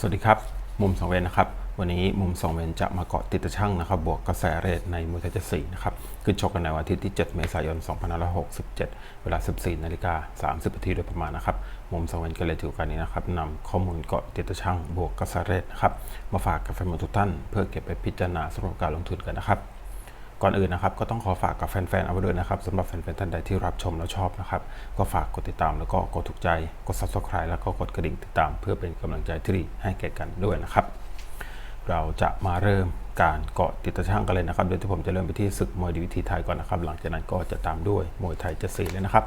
สวัสดีครับ มุมสองเวนนะครับ วันนี้มุมสองเวนจะมาเกาะติดตะช่างนะครับ บวกกระแสเรทในมูลไทยเจสีนะครับขึ้นชกกันในวันอาทิตย์ที่ 7 เมษายน 2567 เวลา 14นาฬิกา30นาทีโดยประมาณนะครับ มุมสองเวนก็เลยถือกาสนี้นะครับนำข้อมูลเกาะติดตะช่างบวกกระแสเรทนะครับ มาฝากกับแฟนมวยทุกท่าน เพื่อเก็บไปพิจารณาสำหรับการลงทุนกันนะครับ ก่อนอื่นนะครับก็ต้องขอฝากกับแฟนๆเอาไว้ด้วยนะครับสำหรับแฟนๆท่านใดที่รับชมแล้วชอบนะครับ ก็ฝากกดติดตามแล้วก็กดถูกใจกด subscribe แล้วก็กดกระดิ่งติดตาม เพื่อเป็นกำลังใจที่ดีให้แก่กันด้วยนะครับ เราจะมาเริ่ม การเกาะติดตะช่างกันเลยนะครับโดยที่ผมจะเริ่มไปที่ศึกมวยดีวิธีไทยก่อนนะครับ หลังจากนั้นก็จะตามด้วยมวยไทยจะสีเลยนะครับ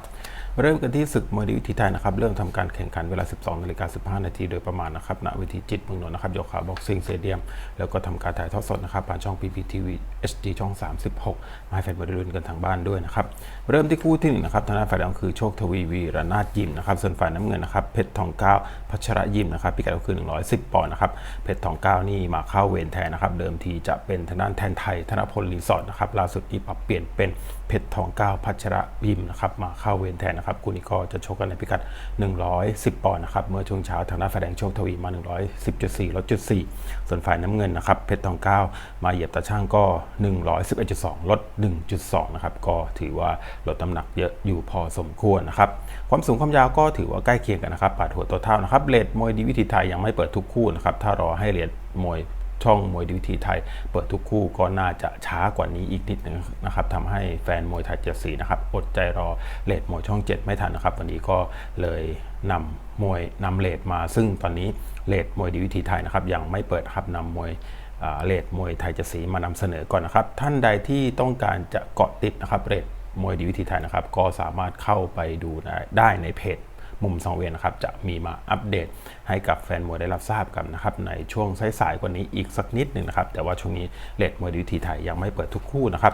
เริ่มกันที่ศึกมวยดีวิธีไทยนะครับ เริ่มทำการแข่งขันเวลา 12นาฬิกา15 นาทีโดยประมาณนะครับณเวทีจิตเมืองนนท์นะครับยกขาบ็อกซิ่งเตเดียม แล้วก็ทำการถ่ายทอดสดนะครับผ่านช่อง PPTV HD ช่อง 36 มาให้แฟนบอลได้ลุ้นกันทางบ้านด้วยนะครับ เริ่มที่คู่ที่หนึ่งนะครับทางด้านฝ่ายแดงคือโชคทวีวีระนาดยิมนะครับส่วนฝ่ายน้ำเงินนะครับเพชรทองเก้าพัชระยิมนะครับพิกัดก็คือ 110 ปอนด์นะครับเพชรทองเก้านี่มาเข้าเวรแทนนะครับเดิมทีจะเป็นทางด้านแทนไทยธนพลรีสอร์ทนะครับล่าสุดนี้ปรับเปลี่ยนเป็นเพชรทองเก้าพัชระยิมนะครับมาเข้าเวรแทนนะครับคู่นี้ก็จะชกกันในพิกัด 110 ปอนด์นะครับเมื่อช่วงเช้าทางด้านฝ่ายแดงโชคทวีมา 110.4ลดจุด4ส่วนฝ่ายน้ำเงินนะครับเพชรทองเก้ามาเหยียบตาช่างก็ 111.2ลด1.2นะครับก็ถือว่าลดน้ำหนักเยอะอยู่พอสมควรนะครับความสูงความยาวก็ถือว่าใกล้เคียงกันนะครับปาดหัวตัวเท่านะครับเลดมวยดีวิธีไทยยังไม่เปิดทุกคู่นะครับถ้ารอให้เลดมวย ช่องมวยดีวิธีไทย เปิดทุกคู่ก็น่าจะช้ากว่านี้อีกนิดนึงนะครับทำให้แฟนมวยไทยเจ็ดสีนะครับอดใจรอเลดมวยช่อง7ไม่ทันนะครับ วันนี้ก็เลยนำมวยนำเลดมา ซึ่งตอนนี้เลดมวยดีวิธีไทยนะครับยังไม่เปิดครับนำมวยเรทมวยไทยจะสีมานำเสนอก่อนนะครับ ท่านใดที่ต้องการจะเกาะติดนะครับเรทมวยดีวิธีไทยนะครับ ก็สามารถเข้าไปดูได้ในเพจ มุมสองเวียนนะครับจะมีมาอัปเดตให้กับแฟนมวยได้รับทราบกันนะครับในช่วงสายๆกว่านี้อีกสักนิดหนึ่งนะครับแต่ว่าช่วงนี้เรทมวยดีวิธีไทยยังไม่เปิดทุกคู่นะครับ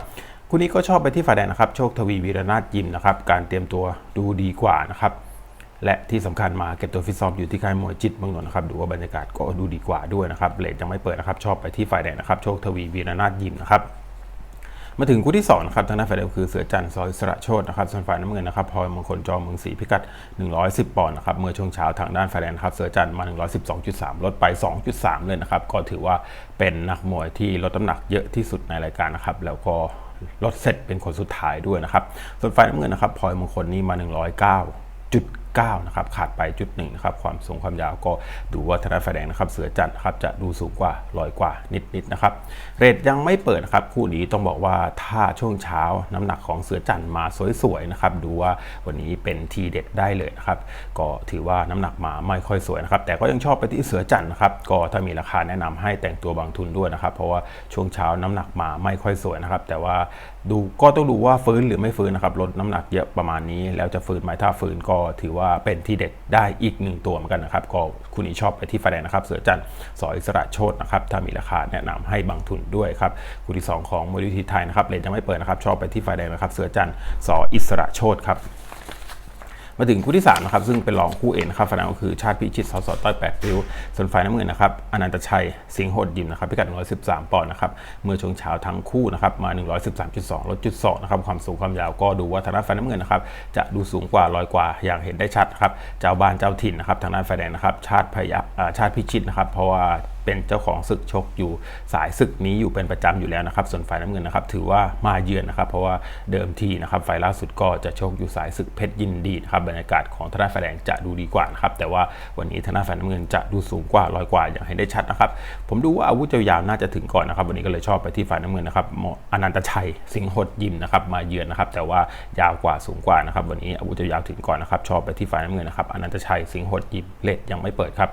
คู่นี้ก็ชอบไปที่ฝ่ายแดงนะครับโชคทวีวีรนาถยิมนะครับการเตรียมตัวดูดีกว่านะครับและที่สำคัญมาเก็บตัวฟิตซ้อมอยู่ที่ค่ายมวยจิตเมืองนนท์นะครับดูว่าบรรยากาศก็ดูดีกว่าด้วยนะครับเลทยังไม่เปิดนะครับชอบไปที่ฝ่ายแดงนะครับโชคทวีวีรนาถยิมนะครับ มาถึงคู่ที่2นะครับทางด้านฝ่ายแดงคือเสือจันทร์ซอยสระโชตนะครับส่วนฝ่ายน้ำเงินนะครับพลอยมงคลจอมเมืองศรีพิกัด 110 ปอนด์นะครับเมื่อช่วงเช้าทางด้านฝ่ายแดงครับเสือจันทร์มา 112.3 ลดไป 2.3 เลยนะครับก็ถือว่าเป็นนักมวยที่ลดน้ำหนักเยอะที่สุดในรายการนะครับแล้วก็ลดเสร็จเป็นคนสุดท้ายด้วยนะครับส่วนฝ่ายน้ำเงินนะครับพลอยมงคลนี่มา 109จุด 9นะครับขาดไปจุดหนึ่งนะครับความสูงความยาวก็ดูว่าธนาไฟแดงนะครับเสือจันทร์นะครับจะดูสูงกว่าลอยกว่านิดๆนะครับเรทยังไม่เปิดนะครับคู่นี้ต้องบอกว่าถ้าช่วงเช้าน้ำหนักของเสือจันทร์มาสวยๆนะครับดูว่าวันนี้เป็นทีเด็ดได้เลยนะครับก็ถือว่าน้ำหนักมาไม่ค่อยสวยนะครับแต่ก็ยังชอบไปที่เสือจันทร์นะครับก็ถ้ามีราคาแนะนำให้แต่งตัวบางทุนด้วยนะครับเพราะว่าช่วงเช้าน้ำหนักมาไม่ค่อยสวยนะครับแต่ว่า ดูก็ต้องดูว่าฟื้นหรือไม่ฟื้นนะครับลดน้ำหนักเยอะประมาณนี้ แล้วจะฟื้นไหมถ้าฟื้นก็ถือว่าเป็นที่เด็ดได้อีกหนึ่งตัวเหมือนกันนะครับ ก็คุณนี้ชอบไปที่ไฟแดงนะครับ เสือจันทร์สออิสระโชตนะครับถ้ามีราคาแนะนำให้บางทุนด้วยครับคู่ที่ 2 ของมูลนิธิไทยนะครับเลนยังไม่เปิดนะครับ ชอบไปที่ไฟแดงนะครับ เสือจันทร์สออิสระโชตครับ มาถึงคู่ที่3นะครับซึ่งเป็นรองคู่เอกนะครับฝ่ายนั้นก็คือชาติพิชิตสสต้อยแปดริ้วส่วนฝ่ายน้ำเงินนะครับอนันตชัยสิงห์โหดยิมนะครับพิกัด 113 ปอนด์นะครับเมื่อช่วงเช้าทั้งคู่นะครับมา 113.2 ลดจุด2นะครับความสูงความยาวก็ดูว่าทางด้านฝ่ายน้ำเงินนะครับจะดูสูงกว่าลอยกว่าอย่างเห็นได้ชัดครับเจ้าบ้านเจ้าถิ่นนะครับทางด้านฝ่ายแดงนะครับชาติพยัคฆ์อ่าชาติพิชิตนะครับเพราะว่า เป็นเจ้าของศึกชกอยู่สายศึกนี้อยู่เป็นประจำอยู่แล้วนะครับ ส่วนฝ่ายน้ำเงินนะครับถือว่ามาเยือนนะครับ เพราะว่าเดิมทีนะครับฝ่ายล่าสุดก็จะชกอยู่สายศึกเพชรยินดีนะครับบรรยากาศของทางด้าฝ่ายแดงจะดูดีกว่านะครับแต่ว่าวันนี้ทางด้าฝ่ายน้ำเงินจะดูสูงกว่าลอยกว่าอย่างเห็นได้ชัดนะครับ ผมดูว่าอาวุธยาวๆน่าจะถึงก่อนนะครับวันนี้ก็เลยชอบไปที่ฝ่ายน้ำเงินนะครับอนันตชัยสิงห์หดยิมนะครับมาเยือนนะครับแต่ว่ายาวกว่าสูงกว่านะครับวันนี้อาวุธยาวถึงก่อนนะครับชอบไปที่ฝ่ายน้ำเงินนะครับอนันตชัยสิงห์หดยิมเลดยังไม่เปิดครับ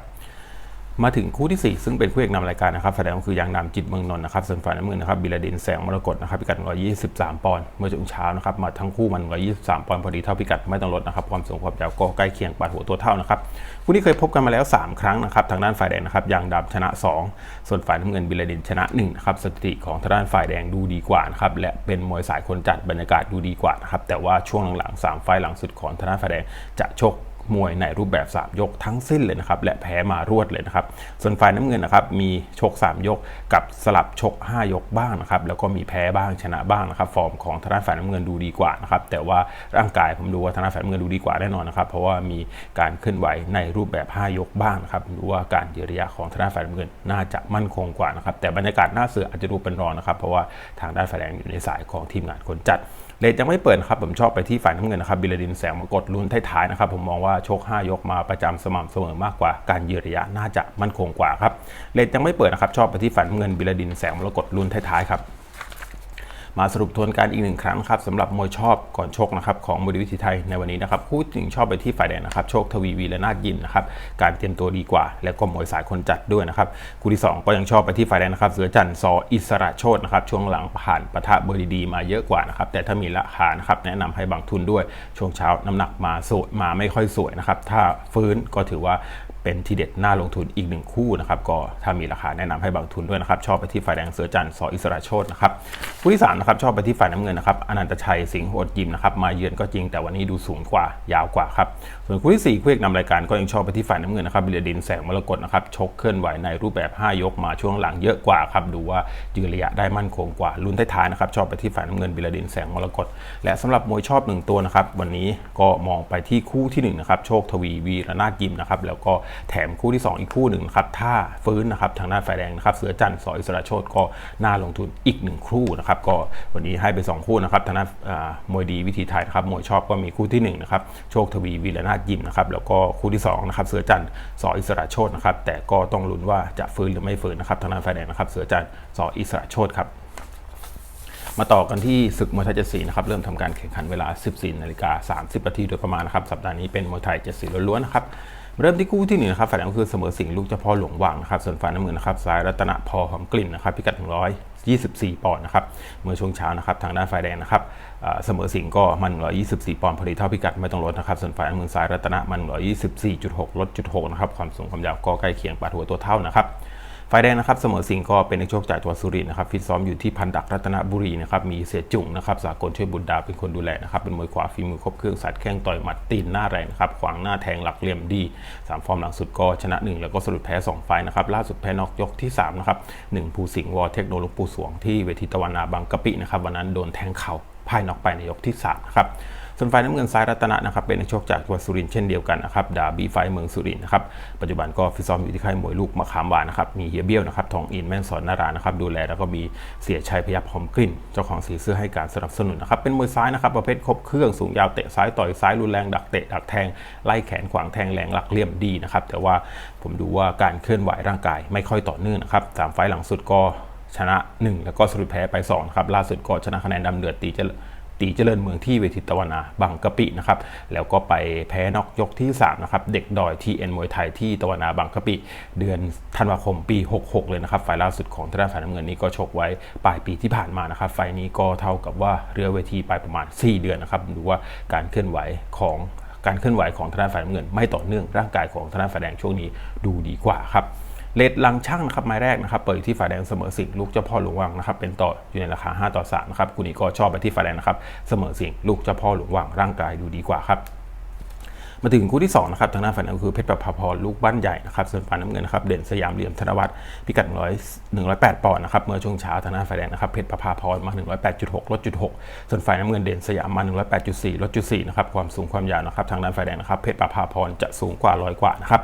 มาถึงคู่ที่ 4 ซึ่งเป็นคู่เอกนำรายการนะครับแสดงก็คือยางนำจิตเมืองนนท์นะครับส่วนฝ่ายน้ำเงินนะครับบิลาดินแสงมรกตนะครับพิกัด 123 ปอนด์เมื่อช่วงเช้านะครับมาทั้งคู่มัน 123 ปอนด์พอดีเท่าพิกัดไม่ต้องลดนะครับความสูงความยาวก็ใกล้เคียงปาดหัวตัวเท่านะครับคู่นี้เคยพบกันมาแล้ว 3 ครั้งนะครับทางด้านฝ่ายแดงนะครับยางดำชนะ 2 ส่วนฝ่ายน้ำเงินบิลาดินชนะ1นะครับสถิติของทางด้านฝ่ายแดงดูดีกว่านะครับและเป็นมวยสายคนจัดบรรยากาศดูดีกว่านะครับแต่ว่าช่วงหลังๆ3ไฟหลังสุดของทางด้านฝ่ายแดงจะชก มวยในรูปแบบ 3 ยกทั้งสิ้นเลยนะครับและแพ้มารวดเลยนะครับ ส่วนฝ่ายน้ำเงินนะครับมีชก 3 ยกกับสลับชก 5 ยกบ้างนะครับแล้วก็มีแพ้บ้างชนะบ้างนะครับฟอร์มของทางด้านฝ่ายน้ำเงินดูดีกว่านะครับแต่ว่าร่างกายผมดูว่าทางด้านฝ่ายน้ำเงินดูดีกว่าแน่นอนนะครับเพราะว่ามีการเคลื่อนไหวในรูปแบบ 5 ยกบ้างนะครับดูว่าการเยืนระยะของทางด้านฝ่ายน้ำเงินน่าจะมั่นคงกว่านะครับแต่บรรยากาศหน้าเสืออาจจะดูเป็นรองนะครับเพราะว่าทางด้านฝ่ายแดงอยู่ในสายของทีมงานคนจัด เลทยังไม่เปิดครับผมชอบไปที่ฝ่ายน้ำเงินนะครับบิลดินแสงมากดลุ้นท้ายๆนะครับผมมองว่าโชค5ยกมาประจำสม่ำเสมอมากกว่าการยืนระยะน่าจะมั่นคงกว่าครับเลทยังไม่เปิดนะครับชอบไปที่ฝ่ายน้ำเงินบิลดินแสงมรกตลุ้นท้ายๆครับ มาสรุปทวนการอีกหนึ่งครั้งครับสำหรับมวยชอบก่อนชกนะครับของมวยวิธีไทยในวันนี้นะครับคู่จริงชอบไปที่ฝ่ายแดงนะครับโชคทวีวีและนาดยินนะครับการเตรียมตัวดีกว่า แล้วก็มวยสายคนจัดด้วยนะครับคู่ที่ 2 ก็ยังชอบไปที่ฝ่ายแดงนะครับเสือจันทร์ซออิสระโชตนะครับช่วงหลังผ่านปะทะเบอร์ดีมาเยอะกว่านะครับแต่ถ้ามีราคานะครับแนะนำให้บางทุนด้วยช่วงเช้าน้ำหนักมาสวยมาไม่ค่อยสวยนะครับถ้าฟื้นก็ถือว่าเป็นทีเด็ดน่าลงทุนอีกหนึ่งคู่นะครับก็ถ้ามีราคาแนะนำให้บางทุนด้วยนะครับชอบไปที่ฝ่ายแดงเสือจันทร์สออิสระโชตนะครับคู่ที่3นะครับชอบไปที่ฝ่ายน้ำเงินนะครับอนันตชัยสิงห์โหดยิมนะครับมาเยือนก็จริงแต่วันนี้ดูสูงกว่ายาวกว่าครับส่วนคู่ที่4คู่เอกนำรายการก็ยังชอบไปที่ฝ่ายน้ำเงินนะครับบิลดินแสงมรกตนะครับชกเคลื่อนไหวในรูปแบบ 5 ยกมาช่วงหลังเยอะกว่าครับดูว่ายืนระยะได้มั่นคงกว่าลุ้นท้ายๆนะครับชอบไปที่ฝ่ายน้ำเงินบิลดินแสงมรกตและสำหรับมวยชอบหนึ่งตัวนะครับวันนี้ก็มองไปที่คู่ที่หนึ่งนะครับโชคทวีวีระนาดยิมนะครับแล้วก็แถมคู่ที่ 2 อีกคู่หนึ่งครับถ้าฟื้นนะครับทางด้านฝ่ายแดงนะครับเสือจันทร์สออิสระโชตก็น่าลงทุนอีกหนึ่งคู่นะครับก็วันนี้ให้ไป 2 คู่นะครับทางด้านามวยดีวิธีไทยนะครับมวยชอบก็มีคู่ที่1นะครับโชคทวีวีรนาดยิมนะครับแล้วก็คู่ที่2นะครับเสือจันทร์สออิสระโชตนะครับแต่ก็ต้องลุ้นว่าจะฟื้นหรือไม่ฟื้นนะครับทางด้านฝ่ายแดงนะครับเสือจันทร์สออิสระโชตครับมาต่อกันที่ศึกมวยไทยเจ็ดสีนะครับเริ่มทำการแข่งขันเวลา 14นาฬิกา30นาทีโดยประมาณนะครับสัปดาห์นี้เป็นมวยไทยเจ็ดสีล้วนๆนะครับเริ่มที่คู่ที่หนึ่งนะครับฝ่ายแดงคือเสมอสิงห์ลูกเจ้าพ่อหลวงว่างนะครับส่วนฝ่ายน้ำเงินนะครับสายรัตนพอหอมกลิ่นนะครับพิกัด 124 ปอนด์นะครับ เมื่อช่วงเช้านะครับทางด้านฝ่ายแดงนะครับเสมอสิงก็มัน 124 ปอนด์พอดีเท่าพิกัดไม่ต้องลดนะครับ ส่วนฝ่ายเมืองินสายรัตนะมัน 124.6 ลดจุด6นะครับ ความสูงความยาวก็ใกล้เคียงปาดหัวตัวเท่านะครับ ฝ่ายแดงนะครับเสมอสิงห์ก็เป็นนักชกจากจังหวัดสุรินทร์นะครับฟิตซ้อมอยู่ที่พันดักรัตนบุรีนะครับมีเสียจุ่งนะครับสากลช่วยบุญดาเป็นคนดูแลนะครับเป็นมวยขวาฝีมือครบเครื่องสัดแข้งต่อยหมัดตีนหน้าแรงนะครับขวางหน้าแทงหลักเหลี่ยมดีสามฟอร์มหลังสุดก็ชนะ 1 แล้วก็สรุปแพ้ 2 ไฟนะครับล่าสุดแพ้นอกยกที่3นะครับหนึ่งภูสิงห์วอเทคโนโลยีปูสวงที่เวทีตะวันนาบางกะปินะครับวันนั้นโดนแทงเข่าพ่ายนอกไปในยกที่3นะครับ ส่วนฝ่ายน้ำเงินซ้ายรัตนะนะครับเป็นนักชกจากจังหวัดสุรินทร์เช่นเดียวกันนะครับดาบีไฟเมืองสุรินทร์นะครับปัจจุบันก็ฟิตซ้อมอยู่ที่ค่ายมวยลูกมะขามหวานนะครับมีเฮียเบี้ยวนะครับทองอินแม่นสอนนารานะครับดูแลแล้วก็มีเสียชัยพยับหอมกลิ่น เจ้าของสีเสื้อให้การสนับสนุนนะครับเป็นมวยซ้ายนะครับประเภทครบเครื่องสูงยาวเตะซ้ายต่อยซ้ายรุนแรงดักเตะดักแทงไล่แขนขวางแทงแรงหลักเหลี่ยมดีนะครับแต่ว่าผมดูว่าการเคลื่อนไหวร่างกายไม่ค่อยต่อเนื่องนะครับสามไฟล์หลังสุดก็ชนะ 1 แล้วก็สรุปแพ้ไป2ครับล่าสุดก็ชนะคะแนนดำเดือดตีเจริญ ตีเจริญเมืองที่เวทีตะวันนาบางกะปินะครับแล้วก็ไปแพ้นอกยกที่3นะครับเด็กดอยทีเอ็นมวยไทยที่ตะวันนาบางกะปิ เดือนธันวาคมปี 66 เลยนะครับไฟล์ล่าสุดของทางด้านฝ่ายน้ำเงินนี้ก็ชกไว้ปลายปีที่ผ่านมานะครับไฟนี้ก็เท่ากับว่าเรือเวทีไปประมาณ 4 เดือนนะครับดูว่าการเคลื่อนไหวของการเคลื่อนไหวของทางด้านฝ่ายน้ำเงิน ไม่ต่อเนื่องร่างกายของทางด้านฝ่ายแดงช่วงนี้ดูดีกว่าครับ เลดลังช่างนะครับไม้แรกนะครับเปิดที่ฝ่ายแดงเสมอสิงลูกเจ้าพ่อหลวงวังนะครับเป็นต่ออยู่ในราคา 5 ต่อ3นะครับคู่นี้ก็ชอบไปที่ฝ่ายแดงนะครับเสมอสิงลูกเจ้าพ่อหลวงวังร่างกายดูดีกว่าครับมาถึงคู่ที่2นะครับทางด้านฝ่ายน้ำเงินคือเพชรประภาพรลูกบ้านใหญ่นะครับส่วนฝ่ายน้ำเงินนะครับเด่นสยามเหลี่ยมธนวัฒน์พิกัด100 108ปอนด์นะครับเมื่อช่วงเช้าทางด้านฝ่ายแดงนะครับเพชรประภาพรมา 108.6ลดจุด6ส่วนฝ่ายน้ำเงินเด่นสยามมา 108.4ลดจุด4นะครับความสูงความยาวนะครับทางด้านฝ่ายแดงนะครับเพชรประภาพรจะสูงกว่าร้อยกว่านะครับ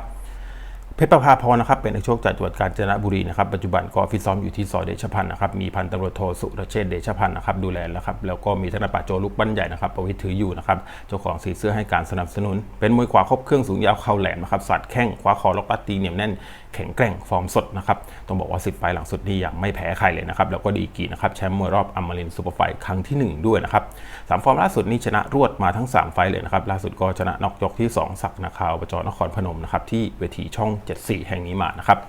เพชรประภาพรนะครับเป็นนักชกจากจังหวัดกาญจนบุรีนะครับปัจจุบันก็ฟิตซ้อมอยู่ที่ซอยเดชพันธ์นะครับมีพันตำรวจโทสุรเชษเดชพันธ์นะครับดูแลแล้วครับแล้วก็มีธนป่าโจลูกบ้านใหญ่นะครับประวิทย์ถืออยู่นะครับเจ้าของสีเสื้อให้การสนับสนุน เป็นมวยขวาครบเครื่องสูงยาวเข่าแหลมนะครับสัดแข้งขวาคอล็อกลัดตีเหนียมแน่นแข็งแกร่งฟอร์มสดนะครับต้องบอกว่า 10 ไฟล์หลังสุดนี่ยังไม่แพ้ใครเลยนะครับ แล้วก็ดีกีนะครับแชมป์มวยรอบอมรินซูเปอร์ไฟท์ครั้งทีหนึ่1 ด้วยนะครับสามฟอร์มล่าสุดนี่ชนะรวดมาทั้ง 3 ไฟล์เลยนะครับ ล่าสุดก็ชนะนอกยกที่ 2 สักนาคาวประจอนครพนมนะครับที่เวทีช่อง 74 แห่งนี้มานะครับ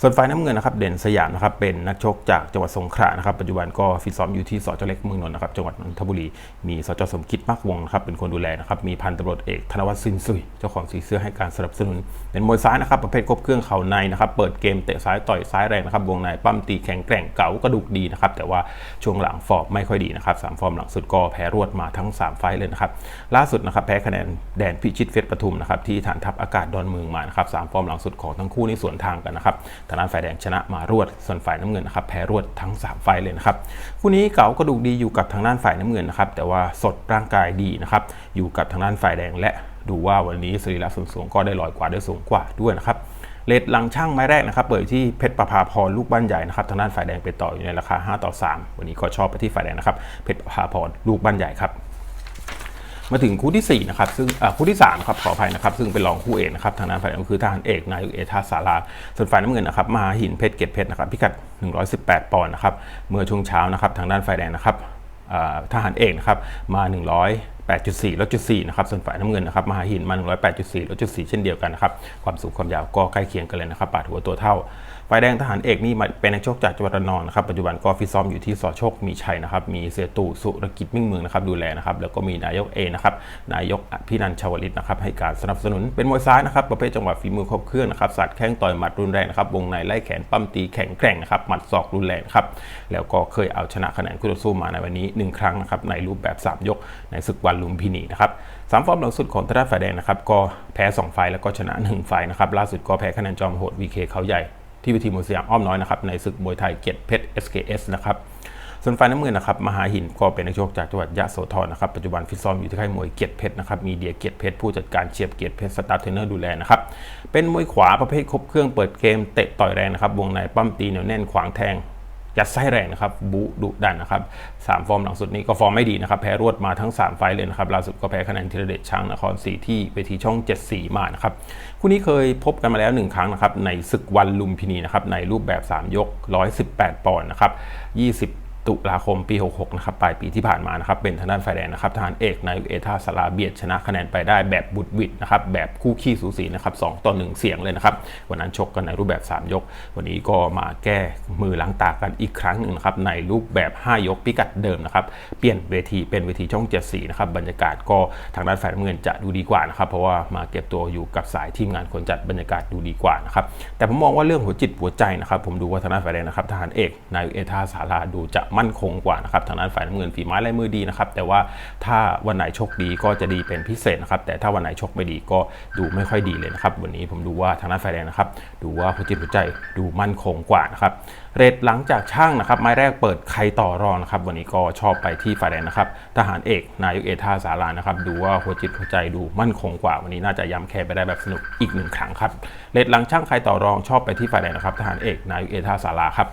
ส่วนฝ่ายน้ำเงินนะครับเด่นสยามนะครับเป็นนักชกจากจังหวัดสงขลานะครับปัจจุบันก็ฟิตซ้อมอยู่ที่สจเล็กเมืองนนท์นะครับจังหวัดนนทบุรีมีสจสมคิดมากวงนะครับเป็นคนดูแลนะครับมีพันตำรวจเอกธนวัฒน์สินสุยเจ้าของสีเสื้อให้การสนับสนุน เป็นมวยซ้ายนะครับประเภทครบเครื่องเข่าในนะครับเปิดเกมเตะซ้ายต่อยซ้ายแรงนะครับวงในปั้มตีแข็งแกร่งเก๋ากระดูกดีนะครับแต่ว่าช่วงหลังฟอร์มไม่ค่อยดีนะครับสามฟอร์มหลังสุดก็แพ้รวดมาทั้ง 3 ไฟล์เลยนะครับล่าสุดนะครับแพ้คะแนนแดนพิชิตเฟสปทุมนะครับที่ฐานทัพอากาศดอนเมืองมานะครับสามฟอร์มหลังสุดของทั้งคู่นี่สวนทางกันนะครับทางด้านฝ่ายแดงชนะมารวด ส่วนฝ่ายน้ำเงินนะครับแพ้รวดทั้ง 3 ไฟเลยนะครับคู่นี้เก๋ากระดูกดีอยู่กับทางด้านฝ่ายน้ำเงินนะครับแต่ว่าสดร่างกายดีนะครับอยู่กับทางด้านฝ่ายแดงและดูว่าวันนี้สรีระส่วนสูงก็ได้ลอยกว่าได้สูงกว่าด้วยนะครับเลทหลังช่างไม้แรกนะครับเปิดที่เพชรประภาพรลูกบ้านใหญ่นะครับทางด้านฝ่ายแดงไปต่ออยู่ในราคา 5 ต่อ 3 วันนี้ก็ชอบไปที่ฝ่ายแดงนะครับเพชรประภาพรลูกบ้านใหญ่ครับ มาถึงคู่ที่4นะครับซึ่งคู่ที่3ครับขออภัยนะครับซึ่งเป็นรองคู่เอกนะครับทางด้านฝ่ายน้ำคือทหารเอกนายกเอทาสาราส่วนฝ่ายน้ำเงินนะครับมาหินเพชรเกตเพชรนะครับพิกัด 118 ปอนด์นะครับเมื่อช่วงเช้านะครับทางด้านฝ่ายแดงนะครับทหารเอกนะครับมา 108.4ลดจุด4นะครับส่วนฝ่ายน้ำเงินนะครับมหาหินมา108.4ลดจุด4เช่นเดียวกันนะครับความสูงความยาวก็ใกล้เคียงกันเลยนะครับปาดหัวตัวเท่า ฝ่ายแดงทหารเอกนี่เป็นนักชกจากจังหวัดระนองนะครับปัจจุบันก็ฟิตซ้อมอยู่ที่สอโชคมีชัยนะครับมีเสียตู่สุรกิจมิ่งเมืองนะครับดูแลนะครับแล้วก็มีนายกเอนะครับนายกพี่นันชาวลิตนะครับให้การสนับสนุนเป็นมวยซ้ายนะครับประเภทจังหวะฝีมือครบเครื่องนะครับสัดแข้งต่อยหมัดรุนแรงนะครับวงในไล่แขนปั้มตีแข็งแกร่งนะครับหมัดศอกรุนแรงครับแล้วก็เคยเอาชนะคะแนนคู่ต่อสู้มาในวันนี้ 1 ครั้งนะครับในรูปแบบ 3 ยกในศึกวันลุมพินีนะครับสามฟอร์มหลังสุดของทางด้าฝ่ายแดงนะครับก็แพ้ 2 ไฟแล้วก็ชนะ 1 ไฟนะครับล่าสุดก็แพ้คะแนนจอมโหด VK เขาใหญ่ ที่วิธีมวยสยามอ้อมน้อยนะครับในศึกมวยไทยเกียรติเพชร SKS นะครับส่วนฝ่ายน้ำเงินนะครับมหาหินก็เป็นนักชกจากจังหวัดยะโสธรนะครับปัจจุบันฟิตซ้อมอยู่ที่ค่ายมวยเกียรติเพชรนะครับมีเดียเกียรติเพชรผู้จัดการเชียบเกียรติเพชรสตาร์เทรนเนอร์ดูแลนะครับเป็นมวยขวาประเภทครบเครื่องเปิดเกมเตะต่อยแรงนะครับวงในปั้มตีเหนียวแน่นขวางแทง ยัดไส้แรงนะครับบุดุดันนะครับสามฟอร์มหลังสุดนี้ก็ฟอร์มไม่ดีนะครับแพ้รวดมาทั้ง 3 ไฟเลยนะครับล่าสุดก็แพ้คะแนนธีรเดชช้างนครศรีที่เวทีช่อง7สีมานะครับคู่นี้เคยพบกันมาแล้ว 1 ครั้งนะครับในศึกวันลุมพินีนะครับในรูปแบบ 3 ยก 118 ปอนด์นะครับ20 ตุลาคมปี 66 นะครับ ปลายปีที่ผ่านมานะครับ เป็นทางด้านฝ่ายแดงนะครับ ทหารเอกนายเอทาสลาเบียดชนะคะแนนไปได้แบบบุดวิดนะครับ แบบคู่ขี้สูสีนะครับ2ต่อ 1 เสียงเลยนะครับ วันนั้นชกกันในรูปแบบ 3 ยก วันนี้ก็มาแก้มือล้างตากันอีกครั้งหนึ่งนะครับ ในรูปแบบ 5 ยกพิกัดเดิมนะครับ เปลี่ยนเวทีเป็นเวทีช่อง7สีนะครับ บรรยากาศก็ทางด้านฝ่ายน้ำเงินจะดูดีกว่านะครับ เพราะว่ามาเก็บตัวอยู่กับสายทีมงานคนจัดบรรยากาศดูดีกว่านะครับ แต่ผมมองว่าเรื่องหัวจิตหัวใจนะครับ ผมดูว่าทางด้านฝ่ายแดงนะครับ ทหารเอกนายเอทาสาราดูจะมั่นคงกว่านะครับทางด้านฝ่ายน้ำเงินฝีไม้ลายมือดีนะครับแต่ว่าถ้าวันไหนโชคดีก็จะดีเป็นพิเศษนะครับแต่ถ้าวันไหนโชคไม่ดีก็ดูไม่ค่อยดีเลยนะครับวันนี้ผมดูว่าทางด้านฝ่ายแดงนะครับดูว่าหัวจิตหัวใจดูมั่นคงกว่านะครับเรทหลังจากช่างนะครับไม้แรกเปิดใครต่อรองนะครับวันนี้ก็ชอบไปที่ฝ่ายแดงนะครับทหารเอกนายกเอท่าสารานะครับดูว่าหัวจิตหัวใจดูมั่นคงกว่า วันนี้น่าจะย้ำแค่ไปได้แบบสนุกอีกหนึ่งครั้งครับเรทหลังช่างใครต่อรองชอบไปที่ฝ่ายแดงนะครับทหารเอกนายกเอท่าสาราครับ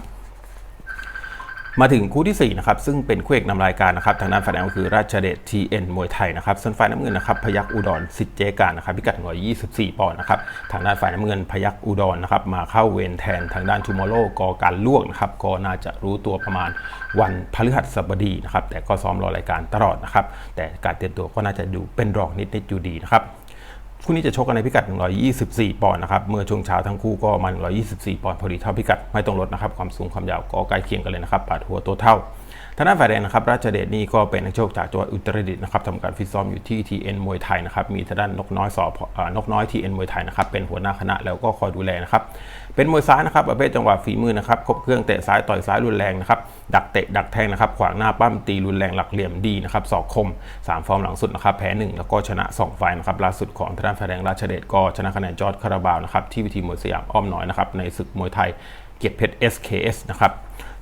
มาถึงคู่ที่4นะครับซึ่งเป็นคู่เอกนำรายการนะครับทางด้านฝ่ายแดงก็คือราชเดชทีเอ็นมวยไทยนะครับส่วนฝ่ายน้ำเงินนะครับพยักอุดรสิทธิ์เจการนะครับพิกัด 124 ปอนด์นะครับทางด้านฝ่ายน้ำเงินพยักอุดรนะครับมาเข้าเวรแทนทางด้านทูมอโลกอการลวกนะครับก็น่าจะรู้ตัวประมาณวันพฤหัสบดีนะครับแต่ก็ซ้อมรอรายการตลอดนะครับแต่การเตรียมตัวก็น่าจะดูเป็นรองนิดๆอยู่ดีนะครับ คู่นี้จะชกกันในพิกัด 124 ปอนด์นะครับ เมื่อช่วงเช้าทั้งคู่ก็มัน 124 ปอนด์พอดีเท่าพิกัด ไม่ต้องลดนะครับ ความสูงความยาวก็ใกล้เคียงกันเลยนะครับปาดหัวตัวเท่า ทางด้านฝ่ายแดงนะครับราชเดชนี่ก็เป็นนักโชคจากจังหวัดอุตรดิตถ์นะครับทำการฟิตซ้อมอยู่ที่ TN มวยไทยนะครับมีทางด้านนกน้อยสอบนกน้อย TN มวยไทยนะครับเป็นหัวหน้าคณะแล้วก็คอยดูแลนะครับเป็นมวยซ้ายนะครับประเภทจังหวะฝีมือนะครับครบเครื่องเตะซ้ายต่อยซ้ายรุนแรงนะครับดักเตะดักแทงนะครับขวางหน้าปั้มตีรุนแรงหลักเหลี่ยมดีนะครับศอกคม 3 ฟอร์มหลังสุดนะครับแพ้ 1 แล้วก็ชนะ 2 ไฟนะครับล่าสุดของทางด้านฝ่ายแดงราชเดชก็ชนะคะแนนจอร์ดคาราบาวนะครับที่วิธีมวยสยามอ้อมน้อยนะครับในศึกมวยไทยเกียรติเพชร SKS นะครับ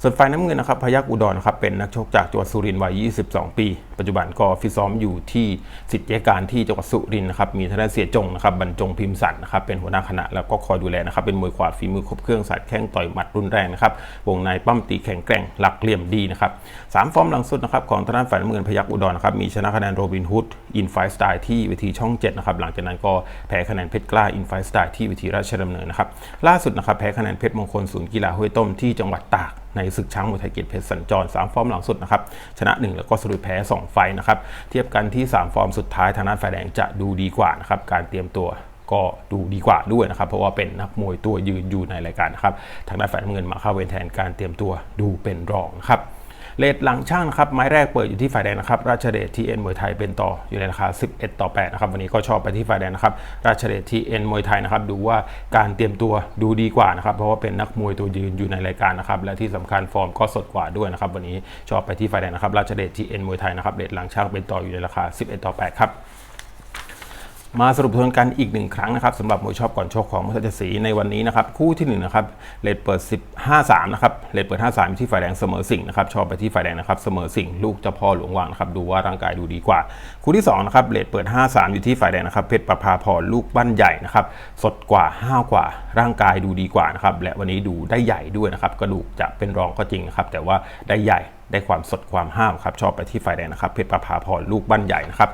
ส่วนฝ่ายน้ำเงินนะครับพยักอุดรนะครับเป็นนักชกจากจังหวัดสุรินทร์วัย 22 ปี ปัจจุบันก็ฟิตซ้อมอยู่ที่สิทธิการที่จังหวัดสุรินทร์นะครับมีทางด้านเสียจงนะครับบรรจงพิมพ์สันนะครับเป็นหัวหน้าคณะแล้วก็คอยดูแลนะครับเป็นมวยขวาฝีมือครบเครื่องสายแข้งต่อยหมัดรุนแรงนะครับวงในปั้มตีแข็งแกร่งหลักเหลี่ยมดีนะครับสามฟอร์มหลังสุดนะครับของทางด้านฝ่ายน้ำเงินพยักอุดรนะครับมีชนะคะแนนโรบินฮุดอินไฟสไตล์ที่เวิธีช่อง7นะครับหลังจากนั้นก็แพ้คะแนนเพชรกล้าอินไฟสไตล์ที่วิธีราชดำเนินนะครับล่าสุดนะครับแพ้คะแนนเพชรมงคลศูนย์กีฬาห้วยต้มที่จังหวัดตาก ในศึกช้างมวยไทยเกียรติเพชรสัญจร 3 ฟอร์มหลังสุดนะครับชนะ 1 แล้วก็สรุปแพ้ 2 ไฟนะครับเทียบกันที่ 3 ฟอร์มสุดท้ายทางด้านฝ่ายแดงจะดูดีกว่านะครับการเตรียมตัวก็ดูดีกว่าด้วยนะครับ เพราะว่าเป็นนักมวยตัวยืนอยู่ในรายการนะครับทางด้านฝ่ายน้ำเงินมาเข้าเวรแทนการเตรียมตัวดูเป็นรองนะครับ เลทหลังช่างนะครับไม้แรกเปิดอยู่ที่ฝ่ายแดงนะครับราชเดชทีเอ็นมวยไทยเป็นต่ออยู่ในราคา 11 ต่อ 8 นะครับ วันนี้ก็ชอบไปที่ฝ่ายแดงนะครับราชเดชทีเอ็นมวยไทยนะครับดูว่าการเตรียมตัวดูดีกว่านะครับเพราะว่าเป็นนักมวยตัวยืนอยู่ในรายการนะครับและที่สำคัญฟอร์มก็สดกว่าด้วยนะครับวันนี้ชอบไปที่ฝ่ายแดงนะครับราชเดชทีเอ็นมวยไทยนะครับเลทหลังช่างเป็นต่ออยู่ในราคา 11 ต่อ 8 ครับ มาสรุปทวนกันอีกหนึ่งครั้งนะครับสำหรับมวยชอบก่อนโชกของมุทจศรีในวันนี้นะครับคู่ที่1นนะครับเลดเปิด 15-3นะครับเลดเปิด 5-3อยู่ที่ฝ่ายแดงเสมอสิงนะครับชอบไปที่ฝ่ายแดงนะครับเสมอสิงลูกเจ้าพ่อหลวงวางนะครับดูว่าร่างกายดูดีกว่า คู่ที่2นะครับเลดเปิด 5-3อยู่ที่ฝ่ายแดงนะครับเพชรประภาพรลูกบ้านใหญ่นะครับสดกว่าห้าวกว่าร่างกายดูดีกว่านะครับและวันนี้ดูได้ใหญ่ด้วยนะครับกระดูกจะเป็นรองก็จริงนะครับแต่ว่าได้ใหญ่ได้ความสดความห้าวครับชอบไปที่ฝ่ายแดงนะครับเพชรประภาพรลูกบ้านใหญ่นะครับ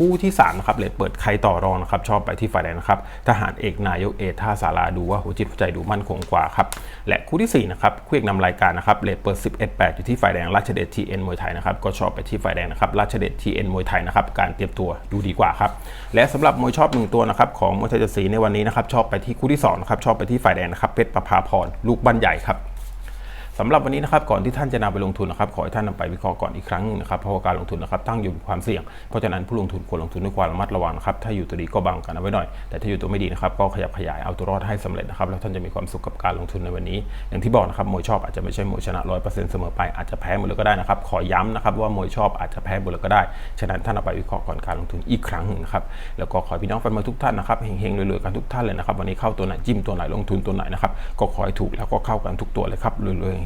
คู่ที่3นะครับเลดเปิดใครต่อรองนะครับชอบไปที่ฝ่ายแดงนะครับทหารเอกนายกเอท่าสาราดูว่าหัวจิตหัวใจดูมั่นคงกว่าครับและคู่ที่4นะครับคู่เอกนำรายการนะครับเลดเปิด 11 8 อยู่ที่ฝ่ายแดงราชเดชทีเอ็นมวยไทยนะครับก็ชอบไปที่ฝ่ายแดงนะครับราชเดชทีเอ็นมวยไทยนะครับการเตรียมตัวดูดีกว่าครับและสำหรับมวยชอบหนึ่งตัวนะครับของมวยไทยจ็ดสีในวันนี้นะครับชอบไปที่คู่ที่2นะครับชอบไปที่ฝ่ายแดงนะครับเพชรประภาพรลูกบ้านใหญ่ครับ สำหรับวันนี้นะครับก่อนที่ท่านจะนำไปลงทุนนะครับขอให้ท่านนำไปวิเคราะห์ก่อนอีกครั้งนึงนะครับเพราะว่าการลงทุนนะครับตั้งอยู่บนความเสี่ยงเพราะฉะนั้นผู้ลงทุนควรลงทุนด้วยความระมัดระวังนะครับถ้าอยู่ตัวดีก็บังกันเอาไว้หน่อยแต่ถ้าอยู่ตัวไม่ดีนะครับก็ขยับขยายเอาตัวรอดให้สำเร็จนะครับแล้วท่านจะมีความสุขกับการลงทุนในวันนี้ อย่างที่บอกนะครับมวยชอบอาจจะไม่ใช่มวยชนะร้อยเปอร์เซ็นต์เสมอไปอาจจะแพ้หมดเลยก็ได้นะครับขอย้ำนะครับว่ามวยชอบอาจจะแพ้หมดเลยก็ได้ฉะนั้นท่านเอาไปวิเคราะห์ก่อนการลงทุนอีกครั้งหนึ่งนะครับแล้วก็ขอพี่น้องแฟนมวยทุกท่านนะครับเฮงๆรวยๆกันทุกท่านเลยนะครับวันนี้เข้าตัวไหนจิ้มตัวไหนลงทุนตัวไหนนะครับก็ขอให้ถูกแล้วก็เข้ากันทุกตัวเลยครับรวยๆ